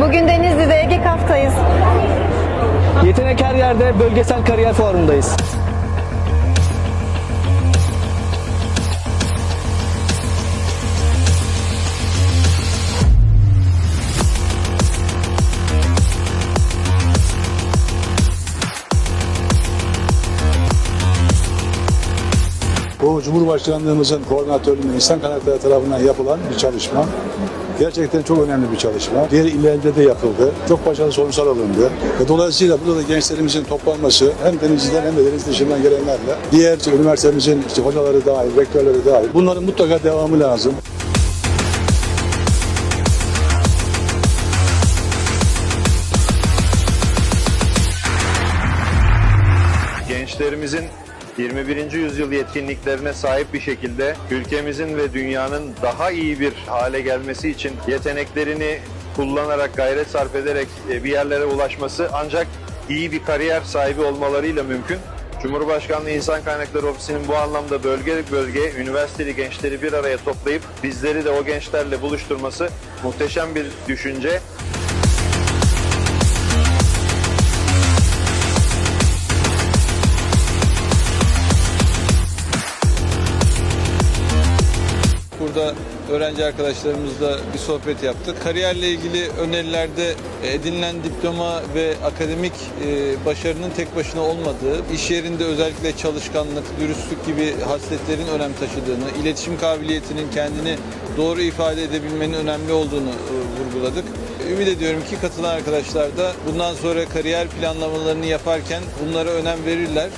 Bugün Denizli'de Ege Kaf'tayız. Yetenek her yerde bölgesel kariyer fuarındayız. Bu Cumhurbaşkanlığımızın koordinatörlüğünde insan kaynakları tarafından yapılan bir çalışma. Gerçekten çok önemli bir çalışma. Diğer illerde de yapıldı. Çok başarılı sonuçlar alındı. Ve dolayısıyla burada da gençlerimizin toplanması hem denizciden hem de deniz dışından gelenlerle diğer işte üniversitemizin işte hocaları dahil, rektörleri dahil bunların mutlaka devamı lazım. gençlerimizin 21. yüzyıl yetkinliklerine sahip bir şekilde ülkemizin ve dünyanın daha iyi bir hale gelmesi için yeteneklerini kullanarak, gayret sarf ederek e, bir yerlere ulaşması ancak iyi bir kariyer sahibi olmalarıyla mümkün. Cumhurbaşkanlığı İnsan Kaynakları Ofisi'nin bu anlamda bölge bölge üniversiteli gençleri bir araya toplayıp bizleri de o gençlerle buluşturması muhteşem bir düşünce. Burada öğrenci arkadaşlarımızla bir sohbet yaptık. Kariyerle ilgili önerilerde edinilen diploma ve akademik e, başarının tek başına olmadığı, iş yerinde özellikle çalışkanlık, dürüstlük gibi hasletlerin önem taşıdığını, iletişim kabiliyetinin kendini doğru ifade edebilmenin önemli olduğunu e, vurguladık. Ümit ediyorum ki katılan arkadaşlar da bundan sonra kariyer planlamalarını yaparken bunlara önem verirler.